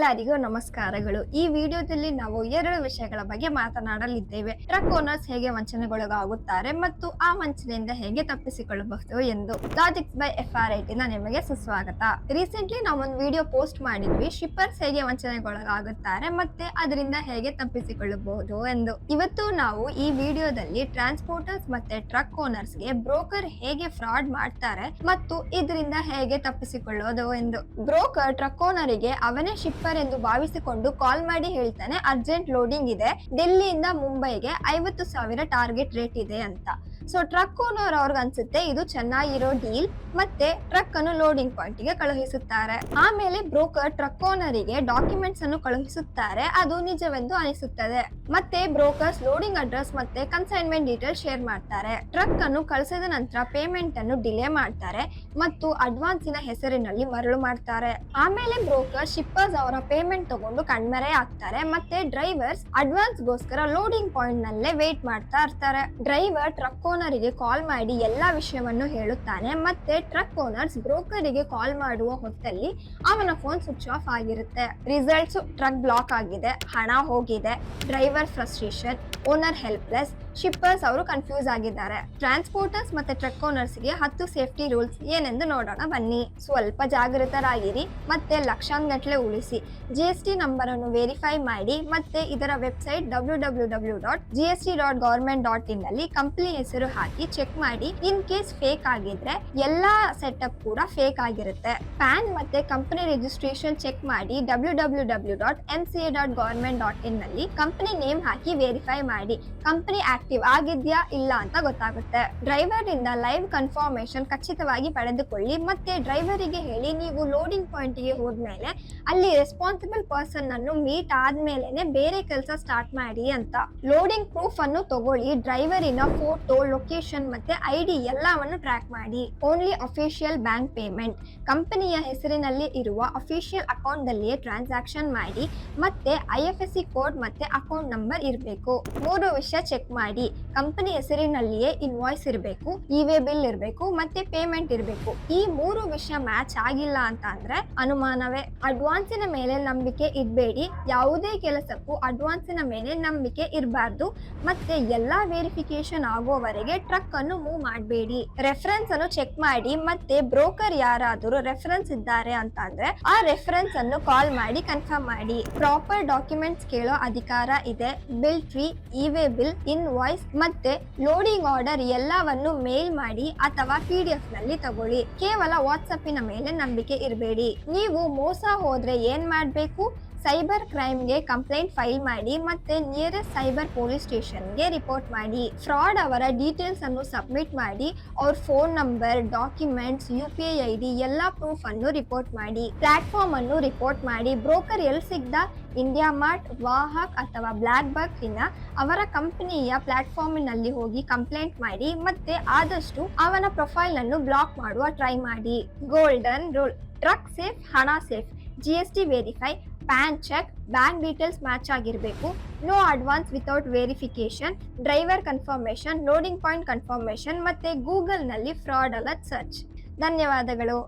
ಎಲ್ಲರಿಗೂ ನಮಸ್ಕಾರಗಳು. ಈ ವಿಡಿಯೋದಲ್ಲಿ ನಾವು ಎರಡು ವಿಷಯಗಳ ಬಗ್ಗೆ ಮಾತನಾಡಲಿದ್ದೇವೆ. ಟ್ರಕ್ ಓನರ್ಸ್ ಹೇಗೆ ವಂಚನೆಗೊಳಗಾಗುತ್ತಾರೆ ಮತ್ತು ಆ ವಂಚನೆಯಿಂದ ಹೇಗೆ ತಪ್ಪಿಸಿಕೊಳ್ಳಬಹುದು ಎಂದು. ಲಾಜಿಕ್ಸ್ ಬೈ ಎಫ್ ಆರ್ ಐಟಿನ ನಿಮಗೆ ಸುಸ್ವಾಗತ. ರೀಸೆಂಟ್ಲಿ ನಾವು ಒಂದು ವಿಡಿಯೋ ಪೋಸ್ಟ್ ಮಾಡಿದ್ವಿ. ಶಿಪ್ಪರ್ಸ್ ಹೇಗೆ ವಂಚನೆಗೊಳಗಾಗುತ್ತಾರೆ ಮತ್ತೆ ಅದರಿಂದ ಹೇಗೆ ತಪ್ಪಿಸಿಕೊಳ್ಳಬಹುದು ಎಂದು. ಇವತ್ತು ನಾವು ಈ ವಿಡಿಯೋದಲ್ಲಿ ಟ್ರಾನ್ಸ್ಪೋರ್ಟರ್ಸ್ ಮತ್ತೆ ಟ್ರಕ್ ಓನರ್ಸ್ಗೆ ಬ್ರೋಕರ್ ಹೇಗೆ ಫ್ರಾಡ್ ಮಾಡ್ತಾರೆ ಮತ್ತು ಇದರಿಂದ ಹೇಗೆ ತಪ್ಪಿಸಿಕೊಳ್ಳೋದು ಎಂದು. ಬ್ರೋಕರ್ ಟ್ರಕ್ ಓನರಿಗೆ ಅವನೇ ಶಿಪ್ಪರ್ ಎಂದು ಭಾವಿಸಿಕೊಂಡು ಕಾಲ್ ಮಾಡಿ ಹೇಳ್ತಾನೆ ಅರ್ಜೆಂಟ್ ಲೋಡಿಂಗ್ ಇದೆ ಡೆಲ್ಲಿಯಿಂದ ಮುಂಬೈಗೆ ಐವತ್ತು ಸಾವಿರ ಟಾರ್ಗೆಟ್ ರೇಟ್ ಇದೆ ಅಂತ. ಸೊ ಟ್ರಕ್ ಓನರ್ ಅವ್ರಿಗೆ ಅನ್ಸುತ್ತೆ, ಇದು ಚೆನ್ನಾಗಿರೋ ಡೀಲ್ ಮತ್ತೆ ಟ್ರಕ್ ಅನ್ನು ಲೋಡಿಂಗ್ ಪಾಯಿಂಟ್ಗೆ ಕಳುಹಿಸುತ್ತಾರೆ. ಆಮೇಲೆ ಬ್ರೋಕರ್ ಟ್ರಕ್ ಓನರಿಗೆ ಡಾಕ್ಯುಮೆಂಟ್ಸ್ ಅನ್ನು ಕಳುಹಿಸುತ್ತಾರೆ, ಅದು ನಿಜವೆಂದು ಅನಿಸುತ್ತದೆ. ಮತ್ತೆ ಬ್ರೋಕರ್ಸ್ ಲೋಡಿಂಗ್ ಅಡ್ರೆಸ್ ಮತ್ತೆ ಕನ್ಸೈನ್ಮೆಂಟ್ ಡೀಟೇಲ್ ಶೇರ್ ಮಾಡ್ತಾರೆ. ಟ್ರಕ್ ಅನ್ನು ಕಳಿಸಿದ ನಂತರ ಪೇಮೆಂಟ್ ಅನ್ನು ಡಿಲೇ ಮಾಡ್ತಾರೆ, ಮತ್ತು ಅಡ್ವಾನ್ಸಿನ ಹೆಸರಿನಲ್ಲಿ ಮರಳು ಮಾಡ್ತಾರೆ. ಆಮೇಲೆ ಬ್ರೋಕರ್ ಶಿಪ್ಪರ್ಸ್ ಅವರ ಪೇಮೆಂಟ್ ತಗೊಂಡು ಕಣ್ಮರೆ ಆಗ್ತಾರೆ, ಮತ್ತೆ ಡ್ರೈವರ್ಸ್ ಅಡ್ವಾನ್ಸ್ ಗೋಸ್ಕರ ಲೋಡಿಂಗ್ ಪಾಯಿಂಟ್ ನಲ್ಲೇ ವೇಟ್ ಮಾಡ್ತಾ ಇರ್ತಾರೆ. ಡ್ರೈವರ್ ಟ್ರಕ್ ಓನರಿಗೆ ಕಾಲ್ ಮಾಡಿ ಎಲ್ಲಾ ವಿಷಯವನ್ನು ಹೇಳುತ್ತಾನೆ. ಮತ್ತೆ ಟ್ರಕ್ ಓನರ್ಸ್ ಬ್ರೋಕರಿಗೆ ಕಾಲ್ ಮಾಡುವ ಹೊತ್ತಲ್ಲಿ ಅವನ ಫೋನ್ ಸ್ವಿಚ್ ಆಫ್ ಆಗಿರುತ್ತೆ. ರಿಸಲ್ಟ್ಸ್ ಟ್ರಕ್ ಬ್ಲಾಕ್ ಆಗಿದೆ. ಹಣ ಹೋಗಿದೆ. Driver frustration owner helpless shippers ಅವರು ಕನ್ಫ್ಯೂಸ್ ಆಗಿದ್ದಾರೆ. ಟ್ರಾನ್ಸ್ಪೋರ್ಟರ್ಸ್ ಮತ್ತೆ ಟ್ರಕ್ ಓನರ್ಸ್ಗೆ ಹತ್ತು ಸೇಫ್ಟಿ ರೂಲ್ಸ್ ಏನೆಂದು ನೋಡೋಣ ಬನ್ನಿ. ಸ್ವಲ್ಪ ಜಾಗೃತರಾಗಿರಿ, ಮತ್ತೆ ಲಕ್ಷಾಂಗಟ್ಲೆ ಉಳಿಸಿ. ಜಿ ಎಸ್ ಟಿ ನಂಬರ್ ಅನ್ನು ವೆರಿಫೈ ಮಾಡಿ, ಮತ್ತೆ ಇದರ website W W W dot G S T dot government dot in ಅಲ್ಲಿ ಕಂಪ್ನಿ ಹೆಸರು ಹಾಕಿ ಚೆಕ್ ಮಾಡಿ. ಇನ್ ಕೇಸ್ ಫೇಕ್ ಆಗಿದ್ರೆ, ಎಲ್ಲಾ ಸೆಟಪ್ ಕೂಡ ಫೇಕ್ ಆಗಿರುತ್ತೆ. ಪ್ಯಾನ್ ಮತ್ತೆ ಕಂಪನಿ ರಿಜಿಸ್ಟ್ರೇಷನ್ ಚೆಕ್ ಮಾಡಿ W W W dot N C A dot government dot ಇನ್ನಲ್ಲಿ company name ಹಾಕಿ ವೆರಿಫೈ ಮಾಡಿ. ಕಂಪನಿ ಆಕ್ಟಿವ್ ಆಗಿದ್ಯಾ ಇಲ್ಲ ಅಂತ ಗೊತ್ತಾಗುತ್ತೆ. ಡ್ರೈವರ್ ಇಂದ ಲೈವ್ ಕನ್ಫರ್ಮೇಶನ್ ಖಚಿತವಾಗಿ ಪಡೆದುಕೊಳ್ಳಿ. ಮತ್ತೆ ಡ್ರೈವರಿಗೆ ಹೇಳಿ, ನೀವು ಲೋಡಿಂಗ್ ಪಾಯಿಂಟ್ಗೆ ಹೋದ್ಮೇಲೆ ಅಲ್ಲಿ ರೆಸ್ಪಾನ್ಸಿಬಲ್ ಪರ್ಸನ್ ಅನ್ನು ಮೀಟ್ ಆದ್ಮೇಲೆನೆ ಬೇರೆ ಕೆಲಸ ಸ್ಟಾರ್ಟ್ ಮಾಡಿ ಅಂತ. ಲೋಡಿಂಗ್ ಪ್ರೂಫ್ ಅನ್ನು ತಗೊಳ್ಳಿ. ಡ್ರೈವರಿನ ಫೋಟೋ ಲೊಕೇಶನ್ ಮತ್ತೆ ಐಡಿ ಎಲ್ಲವನ್ನು ಟ್ರ್ಯಾಕ್ ಮಾಡಿ. ಓನ್ಲಿ ಅಫಿಷಿಯಲ್ ಬ್ಯಾಂಕ್ ಪೇಮೆಂಟ್ ಕಂಪನಿಯ ಹೆಸರಿನಲ್ಲಿ ಇರುವ ಅಫಿಷಿಯಲ್ ಅಕೌಂಟ್ ದಲ್ಲಿಯೇ ಟ್ರಾನ್ಸಾಕ್ಷನ್ ಮಾಡಿ. ಮತ್ತೆ I F S C code ಮತ್ತೆ ಅಕೌಂಟ್ ನಂಬರ್ ಇರಬೇಕು. ಮೂರು ವಿಷಯ ಚೆಕ್ ಮಾಡಿ. 卖力，ಕಂಪನಿ ಹೆಸರಿನಲ್ಲಿಯೇ ಇನ್ವಾಯ್ಸ್ ಇರಬೇಕು ಇ-ವೇ ಬಿಲ್ ಇರಬೇಕು, ಮತ್ತೆ ಪೇಮೆಂಟ್ ಇರಬೇಕು. ಈ ಮೂರು ವಿಷಯ ಮ್ಯಾಚ್ ಆಗಿಲ್ಲ ಅಂತ ಅಂದ್ರೆ ಅನುಮಾನವೇ. ಅಡ್ವಾನ್ಸಿನ ಮೇಲೆ ನಂಬಿಕೆ ಇಡಬೇಡಿ ಯಾವುದೇ ಕೆಲಸಕ್ಕೂ ಅಡ್ವಾನ್ಸಿನ ಮೇಲೆ ನಂಬಿಕೆ ಇರಬಾರ್ದು. ಮತ್ತೆ ಎಲ್ಲಾ ವೆರಿಫಿಕೇಶನ್ ಆಗೋವರೆಗೆ ಟ್ರಕ್ ಅನ್ನು ಮೂವ್ ಮಾಡಬೇಡಿ. ರೆಫರೆನ್ಸ್ ಅನ್ನು ಚೆಕ್ ಮಾಡಿ. ಮತ್ತೆ ಬ್ರೋಕರ್ ಯಾರಾದರೂ ರೆಫರೆನ್ಸ್ ಇದ್ದಾರೆ ಅಂತ ಅಂದ್ರೆ ಆ ರೆಫರೆನ್ಸ್ ಅನ್ನು ಕಾಲ್ ಮಾಡಿ ಕನ್ಫರ್ಮ್ ಮಾಡಿ. ಪ್ರಾಪರ್ ಡಾಕ್ಯುಮೆಂಟ್ಸ್ ಕೇಳೋ ಅಧಿಕಾರ ಇದೆ. Bill tree e way bill invoice ಮತ್ತೆ ಲೋಡಿಂಗ್ ಆರ್ಡರ್ ಎಲ್ಲವನ್ನು ಮೇಲ್ ಮಾಡಿ ಅಥವಾ ಪಿ ಡಿ ಎಫ್ನಲ್ಲಿ ತಗೊಳ್ಳಿ. ಕೇವಲ ವಾಟ್ಸಪ್ಪಿನ ಮೇಲೆ ನಂಬಿಕೆ ಇರಬೇಡಿ. ನೀವು ಮೋಸ ಹೋದ್ರೆ ಏನ್ ಮಾಡ್ಬೇಕು? ಸೈಬರ್ ಕ್ರೈಮ್ಗೆ ಕಂಪ್ಲೇಂಟ್ ಫೈಲ್ ಮಾಡಿ ಮತ್ತೆ ನಿಯರೆಸ್ಟ್ ಸೈಬರ್ ಪೊಲೀಸ್ ಸ್ಟೇಷನ್ಗೆ ರಿಪೋರ್ಟ್ ಮಾಡಿ. ಫ್ರಾಡ್ ಅವರ ಡೀಟೇಲ್ಸ್ ಅನ್ನು ಸಬ್ಮಿಟ್ ಮಾಡಿ. ಅವ್ರ phone number documents U P I I D ಎಲ್ಲ ಪ್ರೂಫ್ ಅನ್ನು ರಿಪೋರ್ಟ್ ಮಾಡಿ. ಪ್ಲಾಟ್ಫಾರ್ಮ್ ಅನ್ನು ರಿಪೋರ್ಟ್ ಮಾಡಿ. ಬ್ರೋಕರ್ ಎಲ್ಲಿ ಸಿಗ್ದ? ಇಂಡಿಯಾ ಮಾರ್ಟ್ ವಾಹಕ್ ಅಥವಾ ಬ್ಲ್ಯಾಕ್ ಬರ್ಕಿನ ಅವರ ಕಂಪನಿಯ ಪ್ಲಾಟ್ಫಾರ್ಮಿನಲ್ಲಿ ಹೋಗಿ ಕಂಪ್ಲೇಂಟ್ ಮಾಡಿ ಮತ್ತೆ ಆದಷ್ಟು ಅವನ ಪ್ರೊಫೈಲ್ ಅನ್ನು ಬ್ಲಾಕ್ ಮಾಡುವ ಟ್ರೈ ಮಾಡಿ. ಗೋಲ್ಡನ್ ರೂಲ್ ಟ್ರಕ್ ಸೇಫ್ ಹಣ safe G S T verify PAN check, bank details match ಆಗಿರಬೇಕು. No advance without verification driver confirmation loading point confirmation ಮತ್ತು ಗೂಗಲ್ನಲ್ಲಿ ಫ್ರಾಡ್ ಅಲರ್ಟ್ ಸರ್ಚ್. ಧನ್ಯವಾದಗಳು.